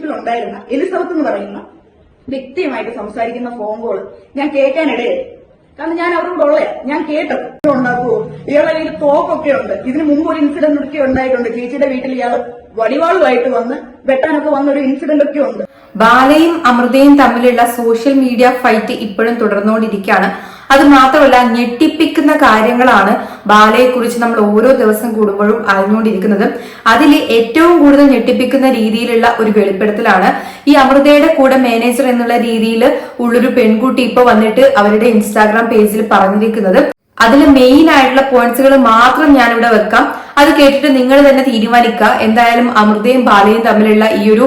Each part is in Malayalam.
ഉണ്ടായിരുന്ന എലിസബത്ത് എന്ന് പറയുന്ന വ്യക്തിയുമായിട്ട് സംസാരിക്കുന്ന ഫോൺ കോൾ ഞാൻ കേൾക്കാനിടയായി കാരണം ഞാൻ അവരോട് ഉള്ളേ ഞാൻ കേട്ടത്. ഉണ്ടാക്കുമോ ഇയാളെ കയ്യിൽ തോക്കൊക്കെ ഉണ്ട്. ഇതിന് മുമ്പ് ഒരു ഇൻസിഡന്റ് ഒക്കെ ഉണ്ടായിട്ടുണ്ട്. ചേച്ചിയുടെ വീട്ടിൽ ഇയാൾ വടിവാളുമായിട്ട് വന്ന് വെട്ടാനൊക്കെ വന്ന ഒരു ഇൻസിഡന്റ് ഒക്കെ ഉണ്ട്. ബാലയും അമൃതയും തമ്മിലുള്ള സോഷ്യൽ മീഡിയ ഫൈറ്റ് ഇപ്പോഴും തുടർന്നുകൊണ്ടിരിക്കുകയാണ്. അത് മാത്രമല്ല ഞെട്ടിപ്പിക്കുന്ന കാര്യങ്ങളാണ് ബാലയെ കുറിച്ച് നമ്മൾ ഓരോ ദിവസം കൂടുമ്പോഴും അറിഞ്ഞുകൊണ്ടിരിക്കുന്നത്. അതിൽ ഏറ്റവും കൂടുതൽ ഞെട്ടിപ്പിക്കുന്ന രീതിയിലുള്ള ഒരു വെളിപ്പെടുത്തലാണ് ഈ അമൃതയുടെ കൂടെ മാനേജർ എന്നുള്ള രീതിയിൽ ഉള്ളൊരു പെൺകുട്ടി ഇപ്പൊ വന്നിട്ട് അവരുടെ ഇൻസ്റ്റാഗ്രാം പേജിൽ പറഞ്ഞിരിക്കുന്നത്. അതിൽ മെയിൻ ആയിട്ടുള്ള പോയിന്റ്സുകൾ മാത്രം ഞാനിവിടെ വെക്കാം. അത് കേട്ടിട്ട് നിങ്ങൾ തന്നെ തീരുമാനിക്കുക. എന്തായാലും അമൃതയും ബാലയും തമ്മിലുള്ള ഈ ഒരു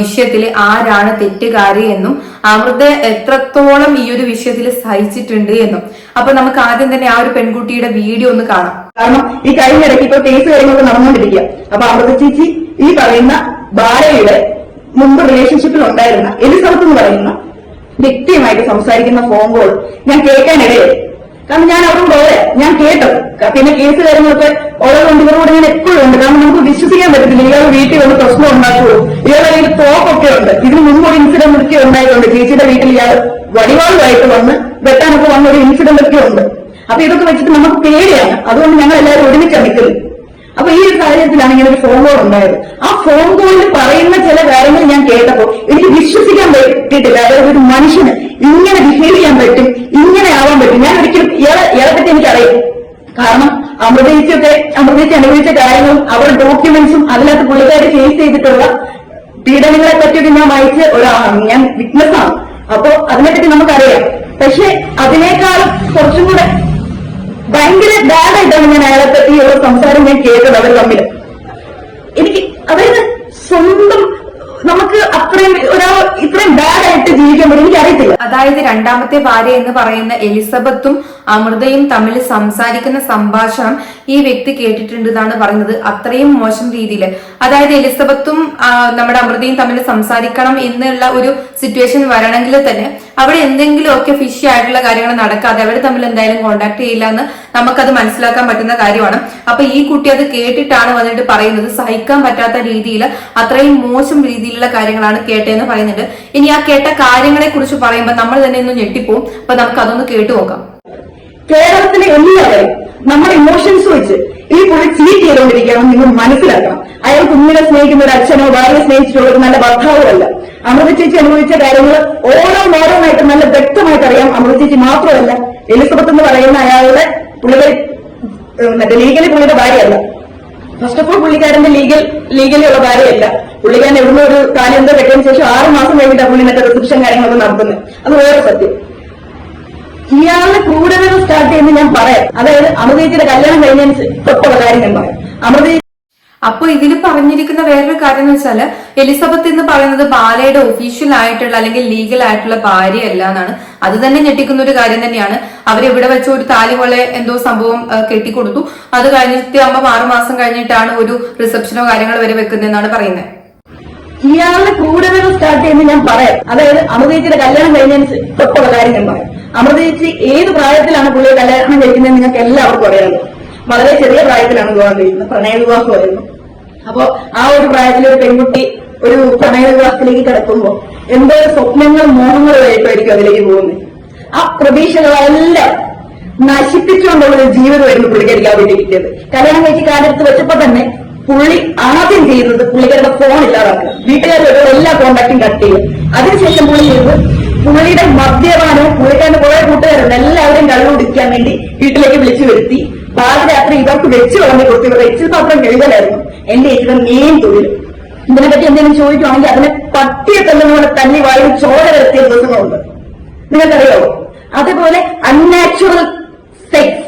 വിഷയത്തിൽ ആരാണ് തെറ്റുകാരി എന്നും അമൃത എത്രത്തോളം ഈ ഒരു വിഷയത്തിൽ സഹിച്ചിട്ടുണ്ട് എന്നും. അപ്പൊ നമുക്ക് ആദ്യം തന്നെ ആ ഒരു പെൺകുട്ടിയുടെ വീഡിയോ ഒന്ന് കാണാം. കാരണം ഈ കഴിഞ്ഞ ഇടയ്ക്ക് ഇപ്പൊ കേസ് കാര്യങ്ങളൊക്കെ നടന്നുകൊണ്ടിരിക്കുക. അപ്പൊ അമൃത ചേച്ചി ഈ പറയുന്ന ബാലയുടെ മുമ്പ് റിലേഷൻഷിപ്പിൽ ഉണ്ടായിരുന്ന എലിസബത്ത് എന്ന് പറയുന്ന വ്യക്തിയുമായിട്ട് സംസാരിക്കുന്ന ഫോൺ കോൾ ഞാൻ കേൾക്കാനിടയായി. കാരണം ഞാൻ അവരോട് ഞാൻ കേട്ടത് ക- പിന്നെ കേസ് കാര്യങ്ങളൊക്കെ ഓരോ ഇവരോട് ഞാൻ എപ്പോഴും ഉണ്ട്. കാരണം നമുക്ക് വിശ്വസിക്കാൻ പറ്റത്തില്ല. ഇയാൾ വീട്ടിൽ വന്ന് പ്രശ്നം ഉണ്ടാക്കുമോ ഇയാളുടെ കയ്യിൽ തോക്കൊക്കെ ഉണ്ട്. ഇതിന് മുമ്പ് ഒരു ഇൻസിഡന്റ് ഒക്കെ ഉണ്ടായിട്ടുണ്ട്. ചേച്ചിയുടെ വീട്ടിൽ ഇയാൾ വടിവാളുമായിട്ട് വന്ന് വെട്ടാനൊക്കെ വന്ന ഒരു ഇൻസിഡന്റ് ഒക്കെ ഉണ്ട്. അപ്പൊ ഇതൊക്കെ വെച്ചിട്ട് നമുക്ക് പേടിയാണ്. അതുകൊണ്ട് ഞങ്ങൾ എല്ലാവരും ഒരുമിച്ച് നിൽക്കുന്നത്. അപ്പൊ ഈ ഒരു സാഹചര്യത്തിലാണ് ഇങ്ങനെ ഒരു ഫോൺ കോൾ ഉണ്ടായത്. ആ ഫോൺ കോളിൽ പറയുന്ന ചില കാര്യങ്ങൾ ഞാൻ കേട്ടപ്പോൾ എനിക്ക് വിശ്വസിക്കാൻ പറ്റിയിട്ടില്ല. അതായത് ഒരു മനുഷ്യന് ഇങ്ങനെ ബിഹേവ് ചെയ്യാൻ പറ്റും ഇങ്ങനെ ആവാൻ പറ്റും. ഞാൻ ഒരിക്കലും ഇയാളെ ഇയാളെ എനിക്കറിയാം കാരണം അമൃതീച്ചൊക്കെ അമൃതീച്ച് അനുഭവിച്ച കാര്യങ്ങളും അവരുടെ ഡോക്യുമെന്റ്സും അതിനകത്ത് പുള്ളിക്കാർ ഫേസ് ചെയ്തിട്ടുള്ള പീഡനങ്ങളെ പറ്റിയൊക്കെ ഞാൻ വായിച്ച ഒരാളാണ്. ഞാൻ വിറ്റ്നസ് ആണ്. അപ്പോ അതിനെപ്പറ്റി നമുക്കറിയാം. പക്ഷെ അതിനേക്കാളും കുറച്ചും കൂടെ ഭയങ്കര ബാഡായിട്ടാണ് ഞാൻ അയാളെ പറ്റിയുള്ള സംസാരം ഞാൻ കേട്ടത് അവർ തമ്മിൽ എനിക്ക് അതായത് സ്വന്തം നമുക്ക് അത്രയും ഒരാൾ ഇത്രയും ബാഡായിട്ട് ജീവിക്കാൻ പറ്റും എനിക്കറിയത്തില്ല. അതായത് രണ്ടാമത്തെ ഭാര്യ എന്ന് പറയുന്ന എലിസബത്തും അമൃതയും തമ്മിൽ സംസാരിക്കുന്ന സംഭാഷണം ഈ വ്യക്തി കേട്ടിട്ടുണ്ട് എന്നാണ് പറയുന്നത്. അത്രയും മോശം രീതിയിൽ അതായത് എലിസബത്തും നമ്മുടെ അമൃതയും തമ്മിൽ സംസാരിക്കണം എന്നുള്ള ഒരു സിറ്റുവേഷൻ വരണമെങ്കിൽ തന്നെ അവിടെ എന്തെങ്കിലുമൊക്കെ ഫിഷി ആയിട്ടുള്ള കാര്യങ്ങൾ നടക്കാതെ അവർ തമ്മിൽ എന്തായാലും കോണ്ടാക്ട് ചെയ്യില്ല എന്ന് നമുക്കത് മനസ്സിലാക്കാൻ പറ്റുന്ന കാര്യമാണ്. അപ്പൊ ഈ കുട്ടി അത് കേട്ടിട്ടാണ് വന്നിട്ട് പറയുന്നത്. സഹിക്കാൻ പറ്റാത്ത രീതിയിൽ അത്രയും മോശം രീതിയിലുള്ള കാര്യങ്ങളാണ് കേട്ടതെന്ന് പറയുന്നുണ്ട്. ഇനി ആ കേട്ട കാര്യങ്ങളെ കുറിച്ച് പറയുമ്പോൾ നമ്മൾ തന്നെ ഒന്ന് ഞെട്ടിപ്പോവും. അപ്പൊ നമുക്ക് അതൊന്ന് കേട്ടു നോക്കാം. കേരളത്തിലെ എല്ലാവരും നമ്മുടെ ഇമോഷൻസ് വെച്ച് ഈ പുള്ളി ചീറ്റ് ചെയ്തുകൊണ്ടിരിക്കണം നിങ്ങൾ മനസ്സിലാക്കണം. അയാൾ കുഞ്ഞിനെ സ്നേഹിക്കുന്ന ഒരു അച്ഛനോ ഭാര്യയെ സ്നേഹിച്ചിട്ടുള്ള ഒരു നല്ല ഭർത്താവോ അല്ല അമൃത ചേച്ചി അനുഭവിച്ച കാര്യങ്ങൾ ഓരോന്നോരോന്നായിട്ട് നല്ല വ്യക്തമായിട്ട് അറിയാം അമൃത ചേച്ചി മാത്രമല്ല എലിസബത്ത് എന്ന് പറയുന്ന അയാളുടെ പുള്ളികൾ മറ്റേ ലീഗലി പുള്ളിയുടെ ഭാര്യയല്ല. ഫസ്റ്റ് ഓഫ് ഓൾ പുള്ളിക്കാരന്റെ ലീഗൽ ലീഗലി ഉള്ള ഭാര്യയല്ല. പുള്ളിക്കാരൻ എവിടുന്ന ഒരു കാലം എന്തോ കെട്ടിയതിന് ശേഷം ആറ് മാസം കഴിഞ്ഞിട്ടാണ് പുള്ളി മറ്റേ റിസപ്ഷൻ കാര്യങ്ങളൊക്കെ നടത്തുന്നത് അത് വേറെ സത്യം. ഇയാളുടെ ക്രൂരതകൾ സ്റ്റാർട്ട് ചെയ്യുന്നത് ഞാൻ പറയാം. അതായത് അമൃതേച്ചിയുടെ കല്യാണം കഴിഞ്ഞതിന് തൊട്ടുള്ള കാര്യം ഞാൻ പറയാം. അമൃത അപ്പൊ ഇതിൽ പറഞ്ഞിരിക്കുന്ന വേറൊരു കാര്യം എന്ന് വെച്ചാൽ എലിസബത്ത് എന്ന് പറയുന്നത് ബാലയുടെ ഒഫീഷ്യൽ ആയിട്ടുള്ള അല്ലെങ്കിൽ ലീഗൽ ആയിട്ടുള്ള ഭാര്യയല്ല എന്നാണ്. അത് തന്നെ ഞെട്ടിക്കുന്ന ഒരു കാര്യം തന്നെയാണ്. അവരെവിടെ വെച്ച് ഒരു താലി പോലെ എന്തോ സംഭവം കെട്ടിക്കൊടുത്തു. അത് കഴിഞ്ഞിട്ട് ആകുമ്പോൾ ആറു മാസം കഴിഞ്ഞിട്ടാണ് ഒരു റിസപ്ഷനോ കാര്യങ്ങളോ വരെ വെക്കുന്നതെന്നാണ് പറയുന്നത് ഇയാളുടെ ക്രൂരതകൾ സ്റ്റാർട്ട് ചെയ്യുന്ന ഞാൻ പറയാം. അതായത് അമൃതേച്ചിയുടെ കല്യാണം കഴിഞ്ഞതിന് തൊട്ടുള്ള കാര്യം ഞാൻ പറയാം. അമൃതേച്ചി ഏത് പ്രായത്തിലാണ് പുള്ളിയെ കല്യാണം കഴിക്കുന്നത് നിങ്ങൾക്ക് എല്ലാവർക്കും അറിയാമല്ലോ. വളരെ ചെറിയ പ്രായത്തിലാണ് വിവാഹം കഴിക്കുന്നത്. പ്രണയ വിവാഹമായിരുന്നു. അപ്പോ ആ ഒരു പ്രായത്തിൽ ഒരു പെൺകുട്ടി ഒരു പ്രണയ വിവാഹത്തിലേക്ക് കിടക്കുമ്പോ എന്തോ സ്വപ്നങ്ങളും മോഹങ്ങളുമായിട്ടായിരിക്കും അതിലേക്ക് പോകുന്നത്. ആ പ്രതീക്ഷകളെല്ലാം നശിപ്പിച്ചുകൊണ്ടുള്ള ഒരു ജീവിതമായിരുന്നു പുള്ളിക്കാരിക്ക് ആ വീട്ടിൽ കിട്ടിയത്. കല്യാണം കഴിച്ച് കാലെടുത്ത് വെച്ചപ്പോ തന്നെ പുള്ളി ആദ്യം ചെയ്യുന്നത് പുള്ളിക്കാരുടെ ഫോൺ ഇല്ലാതാക്കുക. വീട്ടുകാരുടെ എല്ലാ കോണ്ടാക്ടും കട്ട് ചെയ്യും അതിനുശേഷം പുള്ളി ചെയ്തത് പുള്ളിയുടെ മദ്യപാനവും പുള്ളിക്കാരന്റെ കുറെ കൂട്ടുകാരുണ്ട്. എല്ലാവരെയും കള്ളു കുടിക്കാൻ വേണ്ടി വീട്ടിലേക്ക് വിളിച്ചു വരുത്തി. പാതിരാത്രി ഇവർക്ക് വെച്ച് വിളമ്പി കൊടുത്തു. ഇവർ എച്ചിൽ പാത്രം കഴുകലായിരുന്നു. എന്റെ ചേച്ചിയുടെ മെയിൻ തൊഴിൽ ഇതിനെപ്പറ്റി എന്തെങ്കിലും ചോദിക്കുവാണെങ്കിൽ അതിനെ പട്ടിയെ തല്ലുന്നപോലെ തല്ലി വായിൽ ചോര വരുത്തിയ ദിവസങ്ങളുണ്ട്. നിങ്ങൾക്കറിയാവോ അതേപോലെ unnatural sex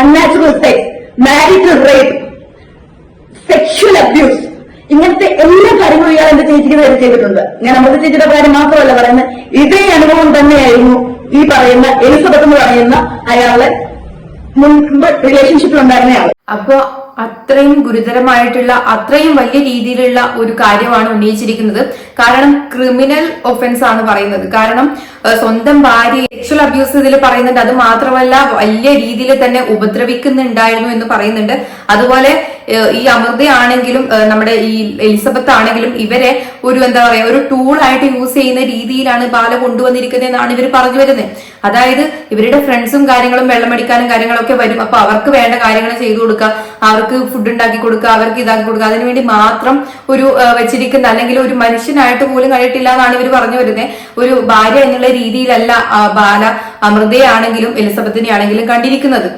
unnatural sex marital rape sexual abuse ഇങ്ങനത്തെ എല്ലാ കാര്യങ്ങളും ഇയാൾ എന്റെ ചേച്ചിക്ക് നേരെ ചെയ്തിട്ടുണ്ട്. ഞാൻ അമൃത ചേച്ചിയുടെ കാര്യം മാത്രമല്ല പറയുന്നത്. ഇതേ അനുഭവം തന്നെയായിരുന്നു ഈ പറയുന്ന എലിസബത്ത് എന്ന് പറയുന്ന അയാളെ മുൻപ് റിലേഷൻഷിപ്പിൽ ഉണ്ടായിരുന്ന അപ്പൊ അത്രയും ഗുരുതരമായിട്ടുള്ള അത്രയും വലിയ രീതിയിലുള്ള ഒരു കാര്യമാണ് ഉന്നയിച്ചിരിക്കുന്നത്. കാരണം ക്രിമിനൽ ഒഫൻസ് ആണ് പറയുന്നത്. കാരണം സ്വന്തം ഭാര്യ സെക്ഷൽ അബ്യൂസ് ഇതിൽ പറയുന്നുണ്ട്. അത് മാത്രമല്ല വലിയ രീതിയിൽ തന്നെ ഉപദ്രവിക്കുന്നുണ്ടായിരുന്നു എന്ന് പറയുന്നുണ്ട്. അതുപോലെ ഈ അമൃതയാണെങ്കിലും നമ്മുടെ ഈ എലിസബത്ത് ആണെങ്കിലും ഇവരെ ഒരു എന്താ പറയാ ഒരു ടൂൾ ആയിട്ട് യൂസ് ചെയ്യുന്ന രീതിയിലാണ് ബാല കൊണ്ടുവന്നിരിക്കുന്നത് എന്നാണ് ഇവർ പറഞ്ഞു വരുന്നത്. അതായത് ഇവരുടെ ഫ്രണ്ട്സും കാര്യങ്ങളും വെള്ളമടിക്കാനും കാര്യങ്ങളൊക്കെ വരും. അപ്പൊ അവർക്ക് വേണ്ട കാര്യങ്ങൾ ചെയ്തു കൊടുക്കുക. അവർക്ക് ഫുഡ് ഉണ്ടാക്കി കൊടുക്കുക. അവർക്ക് ഇതാക്കി കൊടുക്കുക. അതിനുവേണ്ടി മാത്രം ഒരു വെച്ചിരിക്കുന്ന അല്ലെങ്കിൽ ഒരു മനുഷ്യനായിട്ട് പോലും കഴിയിട്ടില്ല എന്നാണ് ഇവർ പറഞ്ഞു വരുന്നത് ഒരു ഭാര്യ എന്നുള്ള രീതിയിലല്ല ബാല അമൃതയാണെങ്കിലും എലിസബത്തിനെ ആണെങ്കിലും കണ്ടിരിക്കുന്നത്.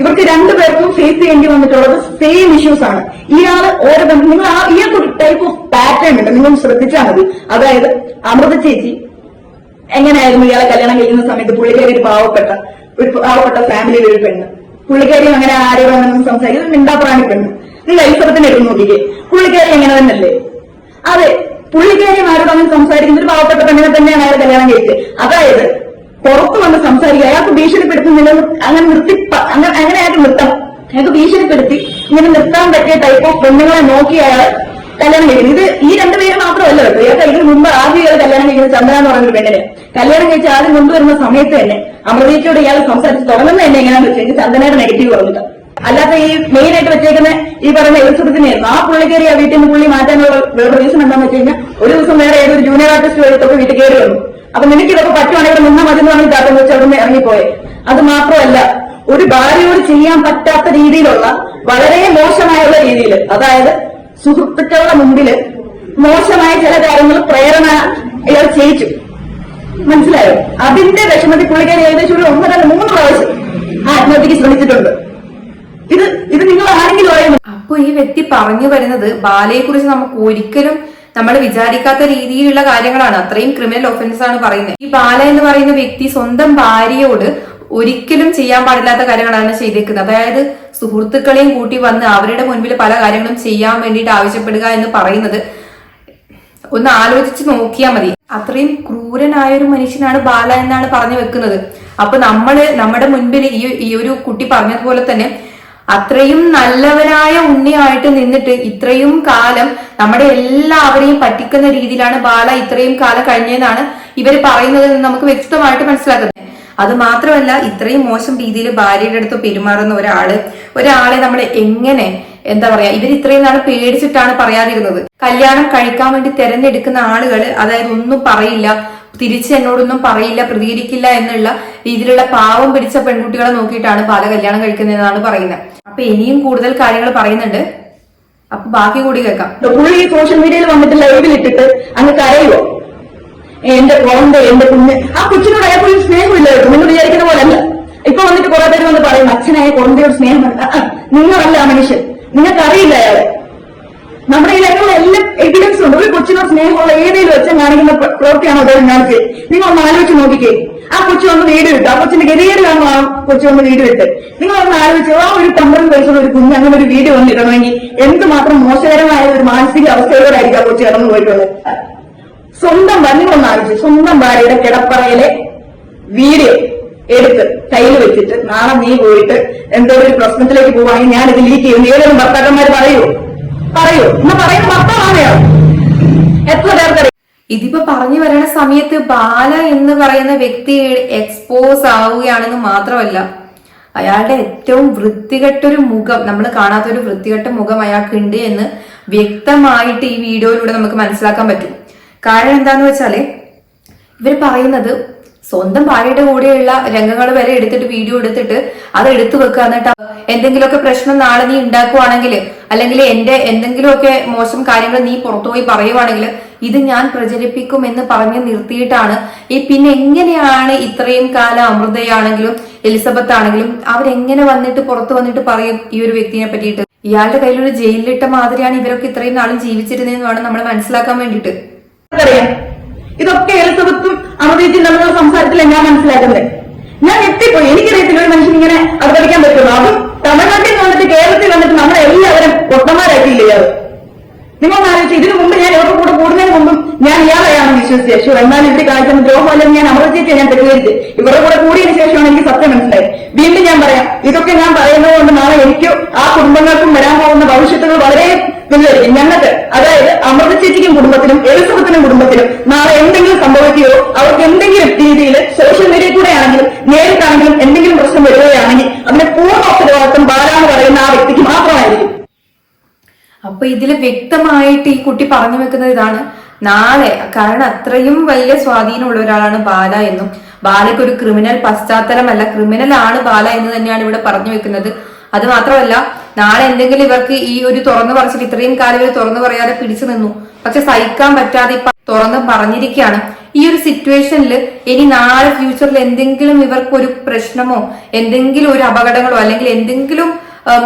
ഇവർക്ക് രണ്ടുപേർക്കും ഫേസ് ചെയ്യേണ്ടി വന്നിട്ടുള്ളത് സെയിം ഇഷ്യൂസ് ആണ്. ഇയാൾ ഓരോ നിങ്ങൾ ആ ഈ ഒരു ടൈപ്പ് ഓഫ് പാറ്റേൺ ഉണ്ട്. നിങ്ങൾ ശ്രദ്ധിച്ചാൽ മതി. അതായത് അമൃത ചേച്ചി എങ്ങനെയായിരുന്നു ഇയാളെ കല്യാണം കഴിക്കുന്ന സമയത്ത് പുള്ളിക്കാരി ഒരു പാവപ്പെട്ട ഒരു പാവപ്പെട്ട ഫാമിലിയിൽ ഒരു പെണ്ണ്. പുള്ളിക്കാരി അങ്ങനെ ആരോടും സംസാരിക്കുന്നത് മിണ്ടാപ്രാണി പെണ്ണ്. നിങ്ങൾ എലിസബത്തിനെ എടുത്ത് നോക്കിക്കേ. പുള്ളിക്കാരി എങ്ങനെ തന്നെയല്ലേ? അതെ പുള്ളിക്കാരി മാറി വന്ന് സംസാരിക്കുന്ന ഒരു പാവപ്പെട്ട പെണ്ണിനെ തന്നെയാണ് അയാൾ കല്യാണം കഴിച്ചത്. അതായത് പുറത്ത് വന്ന് സംസാരിക്കുക അയാൾക്ക് ഭീഷണിപ്പെടുത്തുന്നില്ല അങ്ങനെ നിർത്തി അങ്ങനെ അങ്ങനെ അയാൾക്ക് നിർത്തണം അയാൾക്ക് ഭീഷണിപ്പെടുത്തി ഇങ്ങനെ നിർത്താൻ പറ്റിയ ടൈപ്പ് ഓഫ് പെണ്ണുങ്ങളെ നോക്കി അയാൾ കല്യാണം കഴിക്കുന്നത് ഇത് ഈ രണ്ടുപേര് മാത്രമല്ല കേട്ടോ. ഇയാൾക്ക് ഇതിന് മുമ്പ് ആദ്യം ഇയാൾ കല്യാണം കഴിക്കുന്നത് ചന്ദ്ര എന്ന് പറയുന്ന പെണ്ണിനെ. കല്യാണം കഴിച്ച് ആദ്യം വരുന്ന സമയത്ത് തന്നെ അമൃതയ്ക്കോട് ഇയാൾ സംസാരിച്ച് തുടങ്ങുന്നത് തന്നെ എങ്ങനെയാണെന്ന് വെച്ച് കഴിഞ്ഞാൽ ചന്ദനയുടെ നെഗറ്റീവ് പറഞ്ഞിട്ട്. അല്ലാതെ ഈ മെയിൻ ആയിട്ട് വെച്ചേക്കുന്ന ഈ പറയുന്ന എലിസബത്തിനെയായിരുന്നു ആ പുള്ളിക്കേറി ആ വീട്ടിൽ നിന്ന് പുള്ളി മാറ്റാനുള്ള വേറെ റീസൺ എന്താണെന്ന് വെച്ച് കഴിഞ്ഞാൽ ഒരു ദിവസം വേറെ ഏതൊരു ജൂനിയർ ആർട്ടിസ്റ്റ് വഴിത്തൊക്കെ വീട്ടിൽ കയറി വന്നു. അപ്പൊ നിനക്ക് ഇതൊക്കെ പറ്റുവാണെങ്കിൽ നിന്ന മതി എന്ന് പറഞ്ഞ് ചാട്ടം വെച്ച് അവിടെ ഇറങ്ങിപ്പോയെ? അത് മാത്രമല്ല ഒരു ഭാര്യയോട് ചെയ്യാൻ പറ്റാത്ത രീതിയിലുള്ള വളരെ മോശമായുള്ള രീതിയിൽ അതായത് സുഹൃത്തുക്കളുടെ മുമ്പിൽ മോശമായ ചില കാര്യങ്ങൾ പ്രേരണ ഇയാൾ ചെയ്യിച്ചു. മനസ്സിലായോ? അതിന്റെ വിഷമത്തിൽ പുള്ളിക്കാരി ഏകദേശം ഒരു ഒന്നര മൂന്ന് പ്രാവശ്യം ആത്മഹത്യക്ക് ശ്രമിച്ചിട്ടുണ്ട്. ഇത് ഇത് നിങ്ങൾ ആരെങ്കിലും അറിയുന്നു അപ്പൊ ഈ വ്യക്തി പറഞ്ഞു വരുന്നത് ബാലയെ കുറിച്ച് നമുക്ക് ഒരിക്കലും നമ്മൾ വിചാരിക്കാത്ത രീതിയിലുള്ള കാര്യങ്ങളാണ്. അത്രയും ക്രിമിനൽ ഒഫൻസ് ആണ് പറയുന്നത്. ഈ ബാല എന്ന് പറയുന്ന വ്യക്തി സ്വന്തം ഭാര്യയോട് ഒരിക്കലും ചെയ്യാൻ പാടില്ലാത്ത കാര്യങ്ങളാണ് ചെയ്തേക്കുന്നത്. അതായത് സുഹൃത്തുക്കളെയും കൂട്ടി വന്ന് അവരുടെ മുൻപിൽ പല കാര്യങ്ങളും ചെയ്യാൻ വേണ്ടിയിട്ട് ആവശ്യപ്പെടുക എന്ന് പറയുന്നത് ഒന്ന് ആലോചിച്ച് നോക്കിയാൽ മതി. അത്രയും ക്രൂരനായ ഒരു മനുഷ്യനാണ് ബാല എന്നാണ് പറഞ്ഞു വെക്കുന്നത്. അപ്പൊ നമ്മൾ നമ്മുടെ മുൻപിൽ ഈ ഈ ഒരു കുട്ടി പറഞ്ഞതുപോലെ തന്നെ അത്രയും നല്ലവനായ ഉണ്ണിയായിട്ട് നിന്നിട്ട് ഇത്രയും കാലം നമ്മുടെ എല്ലാവരെയും പറ്റിക്കുന്ന രീതിയിലാണ് ബാല ഇത്രയും കാലം കഴിഞ്ഞതെന്നാണ് ഇവർ പറയുന്നത് എന്ന് നമുക്ക് വ്യക്തമായിട്ട് മനസ്സിലാക്കുന്നത് അത് മാത്രമല്ല ഇത്രയും മോശം രീതിയിൽ ഭാര്യയുടെ അടുത്ത് പെരുമാറുന്ന ഒരാൾ ഒരാളെ നമ്മൾ എങ്ങനെ എന്താ പറയാ ഇവർ ഇത്രയും നാൾ പേടിച്ചിട്ടാണ് പറയാതിരുന്നത്. കല്യാണം കഴിക്കാൻ വേണ്ടി തെരഞ്ഞെടുക്കുന്ന ആളുകൾ അതായത് ഒന്നും പറയില്ല തിരിച്ച് എന്നോടൊന്നും പറയില്ല പ്രതികരിക്കില്ല എന്നുള്ള രീതിയിലുള്ള പാവം പിടിച്ച പെൺകുട്ടികളെ നോക്കിയിട്ടാണ് പാല കല്യാണം കഴിക്കുന്നതെന്നാണ് പറയുന്നത്. അപ്പൊ ഇനിയും കൂടുതൽ കാര്യങ്ങൾ പറയുന്നുണ്ട്. അപ്പൊ ബാക്കി കൂടി കേൾക്കാം. പുള്ളി ഈ സോഷ്യൽ മീഡിയയിൽ വന്നിട്ട് ലൈവിൽ ഇട്ടിട്ട് അങ്ങ് കരയുവോ? എന്റെ കോണ്ട് എന്റെ കുഞ്ഞ്. ആ കൊച്ചിനോട് അയാൾക്ക് ഒരു സ്നേഹമില്ല കേട്ടോ. നിങ്ങൾ വിചാരിക്കുന്ന പോലെ അല്ല ഇപ്പൊ വന്നിട്ട് കുറെ പേര് വന്ന് പറയും അച്ഛനായ കോണ്ടയോട് സ്നേഹമല്ല നിങ്ങളല്ല ആ മനുഷ്യൻ. നിങ്ങൾക്ക് അറിയില്ല അയാളെ നമ്മുടെ ഈ അതിനുള്ള എല്ലാ എവിഡൻസും ഉണ്ട്. ഒരു കൊച്ചിനോട് സ്നേഹമുള്ള ഏതെങ്കിലും വെച്ചാൽ കാണിക്കുന്ന പ്ര- പ്രവൃത്തിയാണോ അദ്ദേഹം കാണിച്ചത്? നിങ്ങൾ ഒന്ന് ആലോചിച്ച് നോക്കിക്കേ. ആ കൊച്ചു വന്ന് വീട് വിട്ടു. ആ കൊച്ചിന്റെ ഗതികേടിലാണോ ആ കൊച്ചു വന്ന് വീട് വിട്ട് നിങ്ങൾ ഒന്ന് ആലോചിച്ചു ആ ഒരു പന്ത്രണ്ട് വയസ്സുള്ള ഒരു കുഞ്ഞ് അങ്ങനെ ഒരു വീട് വന്നിടണമെങ്കിൽ എന്തുമാത്രം മോശകരമായ ഒരു മാനസിക അവസ്ഥയോടായിരിക്കും ആ കൊച്ചു കടന്നു പോയിട്ടുള്ളത്? സ്വന്തം വന്നിട്ടൊന്ന് ആലോചിച്ചു സ്വന്തം ഭാര്യയുടെ കിടപ്പറയിലെ വീഡിയോ എടുത്ത് കയ്യിൽ വെച്ചിട്ട് നാളെ നീ പോയിട്ട് എന്തോ ഒരു പ്രശ്നത്തിലേക്ക് പോവാണെങ്കിൽ ഞാൻ ഇത് ലീക്ക് ചെയ്യും. ഏതെങ്കിലും ഭർത്താക്കന്മാർ പറയൂ. പറയൂ. എന്നാ പറയുന്ന ഭർത്താവാണ് എത്ര പേർക്കറിയാം? ഇതിപ്പോ പറഞ്ഞു വരണ സമയത്ത് ബാല എന്ന് പറയുന്ന വ്യക്തി എക്സ്പോസ് ആവുകയാണെന്ന് മാത്രമല്ല അയാളുടെ ഏറ്റവും വൃത്തികെട്ടൊരു മുഖം നമ്മൾ കാണാത്തൊരു വൃത്തികെട്ട മുഖം അയാൾക്ക് ഉണ്ട് എന്ന് വ്യക്തമായിട്ട് ഈ വീഡിയോയിലൂടെ നമുക്ക് മനസ്സിലാക്കാൻ പറ്റും. കാരണം എന്താന്ന് വെച്ചാൽ ഇവർ പറയുന്നത് സ്വന്തം ഭാര്യയുടെ കൂടെയുള്ള രംഗങ്ങൾ വരെ എടുത്തിട്ട് വീഡിയോ എടുത്തിട്ട് അത് എടുത്തു വെക്കുക എന്നിട്ട് എന്തെങ്കിലുമൊക്കെ പ്രശ്നം നാളെ നീ ഉണ്ടാക്കുവാണെങ്കിൽ അല്ലെങ്കിൽ എന്റെ എന്തെങ്കിലുമൊക്കെ മോശം കാര്യങ്ങൾ നീ പുറത്തുപോയി പറയുവാണെങ്കിൽ ഇത് ഞാൻ പ്രചരിപ്പിക്കും എന്ന് പറഞ്ഞ് നിർത്തിയിട്ടാണ്. ഈ പിന്നെ എങ്ങനെയാണ് ഇത്രയും കാലം അമൃതയാണെങ്കിലും എലിസബത്ത് ആണെങ്കിലും അവരെങ്ങനെ വന്നിട്ട് പുറത്തു വന്നിട്ട് പറയും ഈ ഒരു വ്യക്തിനെ പറ്റിയിട്ട്? ഇയാളുടെ കയ്യിലൊരു ജയിലിലിട്ട മാതിരിയാണ് ഇവരൊക്കെ ഇത്രയും നാളും ജീവിച്ചിരുന്നതെന്ന് വേണം നമ്മൾ മനസ്സിലാക്കാൻ വേണ്ടിയിട്ട്. ഇതൊക്കെ എലിസബത്തും അമൃതയും തമ്മിലുള്ള സംസാരത്തിൽ ഞാൻ മനസ്സിലാക്കുന്നത്. ഞാൻ എത്തിപ്പോയി. എനിക്കറിയത്തില്ല ഒരു മനുഷ്യൻ ഇങ്ങനെ അത് പഠിക്കാൻ പറ്റുള്ളൂ. അതും തമിഴ്നാട്ടിൽ വന്നിട്ട് കേരളത്തിൽ വന്നിട്ട് നമ്മളെ എല്ലാവരും പൊട്ടന്മാരാക്കിയില്ലേ അത്? നിങ്ങൾ ആലോചിച്ചു ഇതിനു മുമ്പ് ഞാൻ ഇവരുടെ കൂടെ കൂടുന്നതിന് മുമ്പും ഞാൻ ഇയാളെയാണ് വിശ്വസിച്ചത്. ശോ എന്നാൽ ഇവിടെ കാണിക്കുന്ന ദ്രോഹമല്ലെന്ന് ഞാൻ അമൃതേക്ക് ഞാൻ തെറ്റിദ്ധരിച്ച്. ഇവരുടെ കൂടെ കൂടിയതിനു ശേഷമാണ് എനിക്ക് സത്യം മനസ്സിലായി വീണ്ടും ഞാൻ പറയാം ഇതൊക്കെ ഞാൻ പറയുന്നത് കൊണ്ട് നാളെ എനിക്കും ആ കുടുംബങ്ങൾക്കും വരാൻ പോകുന്ന ഭവിഷ്യത്തുകൾ വളരെ വലുതായിരിക്കും ഞങ്ങൾക്ക് അതായത് അമൃത ചേച്ചിക്കും കുടുംബത്തിനും എലിസബത്തിനും കുടുംബത്തിനും നാളെ എന്തെങ്കിലും സംഭവിക്കുകയോ അവർക്ക് എന്തെങ്കിലും രീതിയിൽ സോഷ്യൽ മീഡിയ കൂടെ ആണെങ്കിലും നേരിട്ടാണെങ്കിലും എന്തെങ്കിലും പ്രശ്നം വരികയാണെങ്കിൽ അതിന്റെ പൂർണ ഉത്തരവാദിത്വം ബാലാന്ന് പറയുന്ന ആ വ്യക്തിക്ക് മാത്രമായിരിക്കും. അപ്പൊ ഇതിൽ വ്യക്തമായിട്ട് ഈ കുട്ടി പറഞ്ഞു വെക്കുന്നത് ഇതാണ്. നാളെ കാരണം അത്രയും വലിയ സ്വാധീനമുള്ള ഒരാളാണ് ബാല എന്നും ബാലയ്ക്ക് ഒരു ക്രിമിനൽ പശ്ചാത്തലമല്ല ക്രിമിനൽ ആണ് ബാല എന്ന് തന്നെയാണ് ഇവിടെ പറഞ്ഞു വെക്കുന്നത്. അത് മാത്രമല്ല നാളെ എന്തെങ്കിലും ഇവർക്ക് ഈ ഒരു തുറന്നു പറച്ചിട്ട് ഇത്രയും കാലം ഇവർ തുറന്നു പറയാതെ പിടിച്ചു നിന്നു. പക്ഷെ സഹിക്കാൻ പറ്റാതെ ഇപ്പൊ തുറന്ന് പറഞ്ഞിരിക്കുകയാണ്. ഈ ഒരു സിറ്റുവേഷനിൽ ഇനി നാളെ ഫ്യൂച്ചറിൽ എന്തെങ്കിലും ഇവർക്ക് ഒരു പ്രശ്നമോ എന്തെങ്കിലും ഒരു അപകടങ്ങളോ അല്ലെങ്കിൽ എന്തെങ്കിലും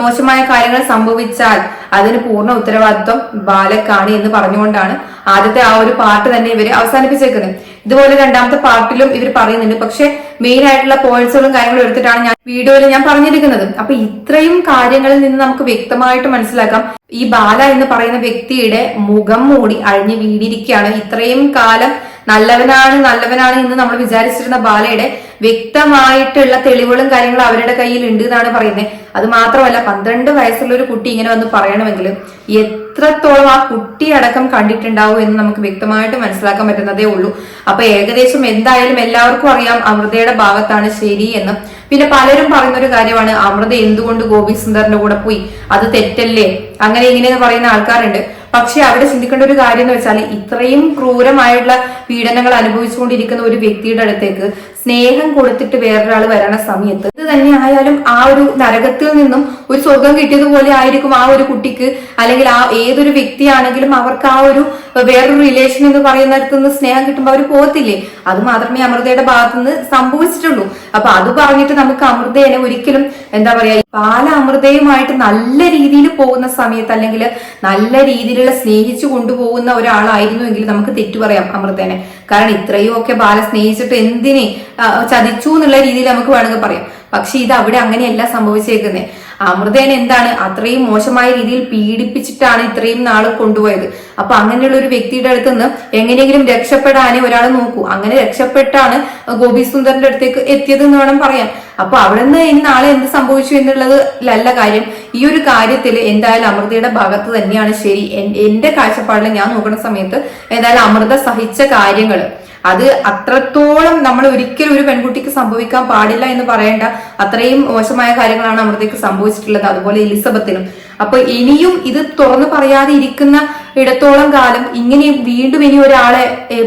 മോശമായ കാര്യങ്ങൾ സംഭവിച്ചാൽ അതിന് പൂർണ ഉത്തരവാദിത്വം ബാലക്കാണ് എന്ന് പറഞ്ഞുകൊണ്ടാണ് ആദ്യത്തെ ആ ഒരു പാർട്ട് തന്നെ ഇവർ അവസാനിപ്പിച്ചേക്കുന്നത്. ഇതുപോലെ രണ്ടാമത്തെ പാർട്ടിലും ഇവർ പറയുന്നുണ്ട്. പക്ഷെ മെയിൻ ആയിട്ടുള്ള പോയിന്റ്സുകളും കാര്യങ്ങളും എടുത്തിട്ടാണ് ഞാൻ വീഡിയോയിൽ ഞാൻ പറഞ്ഞിരിക്കുന്നത്. അപ്പൊ ഇത്രയും കാര്യങ്ങളിൽ നിന്ന് നമുക്ക് വ്യക്തമായിട്ട് മനസ്സിലാക്കാം. ഈ ബാല എന്ന് പറയുന്ന വ്യക്തിയുടെ മുഖം മൂടി അഴിഞ്ഞു വീടിയിരിക്കുകയാണ് ഇത്രയും കാലം നല്ലവനാണ് നല്ലവനാണ് എന്ന് നമ്മൾ വിചാരിച്ചിരുന്ന ബാലയുടെ വ്യക്തമായിട്ടുള്ള തെളിവുകളും കാര്യങ്ങളും അവരുടെ കയ്യിൽ ഉണ്ട് എന്നാണ് പറയുന്നത്. അത് മാത്രമല്ല പന്ത്രണ്ട് വയസ്സുള്ള ഒരു കുട്ടി ഇങ്ങനെ വന്ന് പറയണമെങ്കിൽ എത്രത്തോളം ആ കുട്ടി അടക്കം കണ്ടിട്ടുണ്ടാവും എന്ന് നമുക്ക് വ്യക്തമായിട്ട് മനസ്സിലാക്കാൻ പറ്റുന്നതേ ഉള്ളൂ. അപ്പൊ ഏകദേശം എന്തായാലും എല്ലാവർക്കും അറിയാം അമൃതയുടെ ഭാഗത്താണ് ശരി എന്ന്. പിന്നെ പലരും പറയുന്ന ഒരു കാര്യമാണ് അമൃത എന്തുകൊണ്ട് ഗോപി സുന്ദറിന്റെ കൂടെ പോയി? അത് തെറ്റല്ലേ? അങ്ങനെ ഇങ്ങനെ പറയുന്ന ആൾക്കാരുണ്ട്. പക്ഷെ അവിടെ ചിന്തിക്കേണ്ട ഒരു കാര്യം എന്ന് വെച്ചാൽ ഇത്രയും ക്രൂരമായിട്ടുള്ള പീഡനങ്ങൾ അനുഭവിച്ചുകൊണ്ടിരിക്കുന്ന ഒരു വ്യക്തിയുടെ അടുത്തേക്ക് സ്നേഹം കൊടുത്തിട്ട് വേറൊരാൾ വരണ സമയത്ത്. ഇത് തന്നെ ആയാലും ആ ഒരു നരകത്തിൽ നിന്നും ഒരു സ്വർഗം കിട്ടിയതുപോലെ ആയിരിക്കും ആ ഒരു കുട്ടിക്ക്. അല്ലെങ്കിൽ ആ ഏതൊരു വ്യക്തിയാണെങ്കിലും അവർക്ക് ആ ഒരു വേറൊരു റിലേഷൻ എന്ന് പറയുന്നിടത്ത് നിന്ന് സ്നേഹം കിട്ടുമ്പോൾ അവർ പോകത്തില്ലേ? അത് മാത്രമേ അമൃതയുടെ ഭാഗത്തു നിന്ന് സംഭവിച്ചിട്ടുള്ളൂ. അപ്പൊ അത് പറഞ്ഞിട്ട് നമുക്ക് അമൃതയെ ഒരിക്കലും എന്താ പറയാ പാല അമൃതയുമായിട്ട് നല്ല രീതിയിൽ പോകുന്ന സമയത്ത് അല്ലെങ്കിൽ നല്ല രീതിയിലുള്ള സ്നേഹിച്ചു കൊണ്ടുപോകുന്ന ഒരാളായിരുന്നുവെങ്കിൽ നമുക്ക് തെറ്റു പറയാം അമൃതേനെ. കാരണം ഇത്രയും ഒക്കെ ബാല സ്നേഹിച്ചിട്ട് എന്തിനെ ചതിച്ചു എന്നുള്ള രീതിയിൽ നമുക്ക് വേണമെങ്കിൽ പറയാം. പക്ഷെ ഇത് അവിടെ അങ്ങനെയല്ല സംഭവിച്ചേക്കുന്നത് അമൃതേനെ എന്താണ് അത്രയും മോശമായ രീതിയിൽ പീഡിപ്പിച്ചിട്ടാണ് ഇത്രയും നാൾ കൊണ്ടുപോയത്. അപ്പൊ അങ്ങനെയുള്ള ഒരു വ്യക്തിയുടെ അടുത്ത് നിന്ന് എങ്ങനെയെങ്കിലും രക്ഷപ്പെടാനേ ഒരാൾ നോക്കൂ. അങ്ങനെ രക്ഷപ്പെട്ടാണ് ഗോപി സുന്ദറിന്റെ അടുത്തേക്ക് എത്തിയത് എന്ന് വേണം പറയാൻ. അപ്പൊ അവിടെ നിന്ന് ഇനി നാളെ എന്ത് സംഭവിച്ചു എന്നുള്ളത് അല്ല കാര്യം. ഈ ഒരു കാര്യത്തിൽ എന്തായാലും അമൃതയുടെ ഭാഗത്ത് തന്നെയാണ് ശരി. എന്റെ കാഴ്ചപ്പാടിൽ ഞാൻ നോക്കുന്ന സമയത്ത് എന്തായാലും അമൃത സഹിച്ച കാര്യങ്ങൾ അത് അത്രത്തോളം നമ്മൾ ഒരിക്കലും ഒരു പെൺകുട്ടിക്ക് സംഭവിക്കാൻ പാടില്ല എന്ന് പറയേണ്ട അത്രയും മോശമായ കാര്യങ്ങളാണ് അമൃതയ്ക്ക് സംഭവിച്ചിട്ടുള്ളത്. അതുപോലെ എലിസബത്തിനും. അപ്പൊ ഇനിയും ഇത് തുറന്നു പറയാതെ ഇരിക്കുന്ന ഇടത്തോളം കാലം ഇങ്ങനെ വീണ്ടും ഇനി ഒരാളെ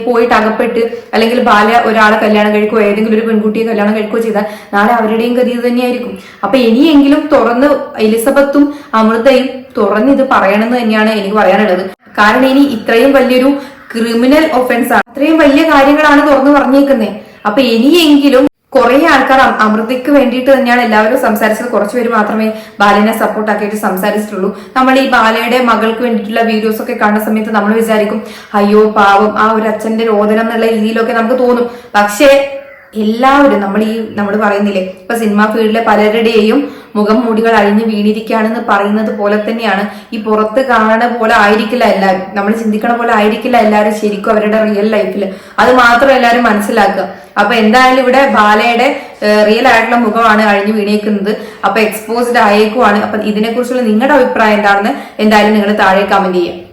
പോയിട്ട് അകപ്പെട്ട് അല്ലെങ്കിൽ ബാല ഒരാളെ കല്യാണം കഴിക്കുകയോ ഏതെങ്കിലും ഒരു പെൺകുട്ടിയെ കല്യാണം കഴിക്കുകയോ ചെയ്താൽ നാളെ അവരുടെയും ഗതി തന്നെയായിരിക്കും. അപ്പൊ ഇനിയെങ്കിലും തുറന്ന് എലിസബത്തും അമൃതയും തുറന്ന് ഇത് പറയണമെന്ന് തന്നെയാണ് എനിക്ക് പറയാനുള്ളത്. കാരണം ഇനി ഇത്രയും വലിയൊരു ക്രിമിനൽ ഒഫൻസ് ആണ്. അത്രയും വലിയ കാര്യങ്ങളാണ് തുറന്നു പറഞ്ഞേക്കുന്നത് അപ്പൊ ഇനിയെങ്കിലും കുറെ ആൾക്കാർ അമൃതയ്ക്ക് വേണ്ടിയിട്ട് തന്നെയാണ് എല്ലാവരും സംസാരിച്ചത്. കുറച്ചുപേര് മാത്രമേ ബാലനെ സപ്പോർട്ട് ആക്കിയിട്ട് സംസാരിച്ചിട്ടുള്ളൂ. നമ്മൾ ഈ ബാലയുടെ മകൾക്ക് വേണ്ടിയിട്ടുള്ള വീഡിയോസ് ഒക്കെ കാണുന്ന സമയത്ത് നമ്മൾ വിചാരിക്കും അയ്യോ പാവം ആ ഒരു അച്ഛന്റെ രോദനം എന്നുള്ള രീതിയിലൊക്കെ നമുക്ക് തോന്നും. പക്ഷേ എല്ലാവരും നമ്മൾ ഈ നമ്മൾ പറയുന്നില്ലേ ഇപ്പൊ സിനിമാ ഫീൽഡിലെ പലരുടെയും മുഖം മൂടികൾ അഴിഞ്ഞു വീണിരിക്കുകയാണെന്ന് പറയുന്നത് പോലെ തന്നെയാണ്. ഈ പുറത്ത് കാണുന്ന പോലെ ആയിരിക്കില്ല എല്ലാവരും നമ്മൾ ചിന്തിക്കണ പോലെ ആയിരിക്കില്ല എല്ലാവരും ശരിക്കും അവരുടെ റിയൽ ലൈഫിൽ അത് മാത്രം എല്ലാവരും മനസ്സിലാക്കുക. അപ്പൊ എന്തായാലും ഇവിടെ ബാലയുടെ റിയൽ ആയിട്ടുള്ള മുഖമാണ് അഴിഞ്ഞു വീണേക്കുന്നത് അപ്പൊ എക്സ്പോസ്ഡ് ആയേക്കുവാണ്. അപ്പൊ ഇതിനെക്കുറിച്ചുള്ള നിങ്ങളുടെ അഭിപ്രായം എന്താണെന്ന് എന്തായാലും നിങ്ങൾ താഴെ കമന്റ് ചെയ്യുക.